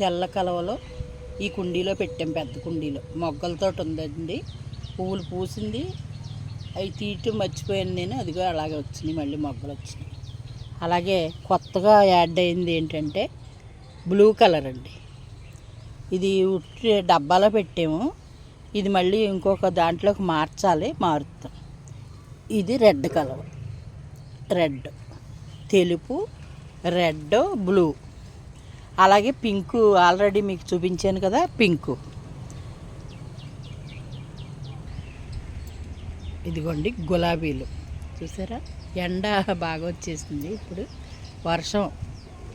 తెల్ల కలవలో ఈ కుండీలో పెట్టాం పెద్ద కుండీలో. మొగ్గలతో ఉందండి. పువ్వులు పూసింది. అవి తీయటం మర్చిపోయాను నేను. అదిగో అలాగే వచ్చినాయి మళ్ళీ మొగ్గలు వచ్చినాయి. అలాగే కొత్తగా యాడ్ అయింది ఏంటంటే బ్లూ కలర్ అండి. ఇది ఉట్టి డబ్బాలో పెట్టాము. ఇది మళ్ళీ ఇంకొక దాంట్లోకి మార్చాలి మారుతాం. ఇది రెడ్ కలర్. రెడ్. తెలుపు రెడ్ బ్లూ. అలాగే పింకు ఆల్రెడీ మీకు చూపించాను కదా పింకు. ఇదిగోండి గులాబీలు. చూసారా? ఎండ బాగా వచ్చేసింది ఇప్పుడు. వర్షం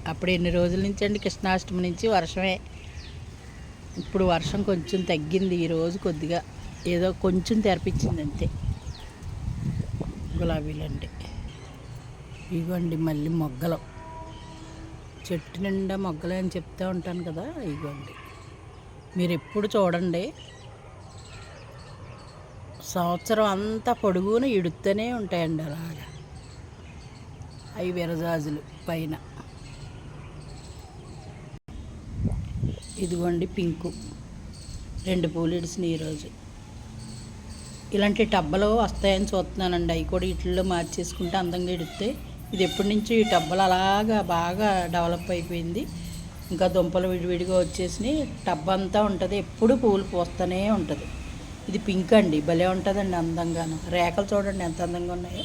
అప్పుడు ఎన్ని రోజుల నుంచి అండి? కృష్ణాష్టమి నుంచి వర్షమే. ఇప్పుడు వర్షం కొంచెం తగ్గింది. ఈరోజు కొద్దిగా ఏదో కొంచెం తెరపించింది అంతే. గులాబీలు అంటే ఇవ్వండి మళ్ళీ మొగ్గలు. చెట్టు నిండా మొగ్గలే అని చెప్తూ ఉంటాను కదా ఇవ్వండి మీరు ఎప్పుడు చూడండి. సంవత్సరం అంతా పొడుగున ఇడుతూనే ఉంటాయండి అలాగా. అవి విరజాజులు పైన. ఇదిగోండి పింకు. రెండు పూలు ఇడిసినాయి ఈరోజు. ఇలాంటి టబ్బలు వస్తాయని చూస్తున్నానండి. అవి కూడా ఇట్లో మార్చేసుకుంటే అందంగా ఇడితే ఇది ఎప్పటి నుంచి ఈ టబ్బలు అలాగా బాగా డెవలప్ అయిపోయింది. ఇంకా దుంపలు విడివిడిగా వచ్చేసినాయి. టబ్ అంతా ఉంటుంది. ఎప్పుడు పూలు పూస్తూనే ఉంటుంది. ఇది పింక్ అండి. భలే ఉంటుందండి అందంగాను. రేఖలు చూడండి ఎంత అందంగా ఉన్నాయో.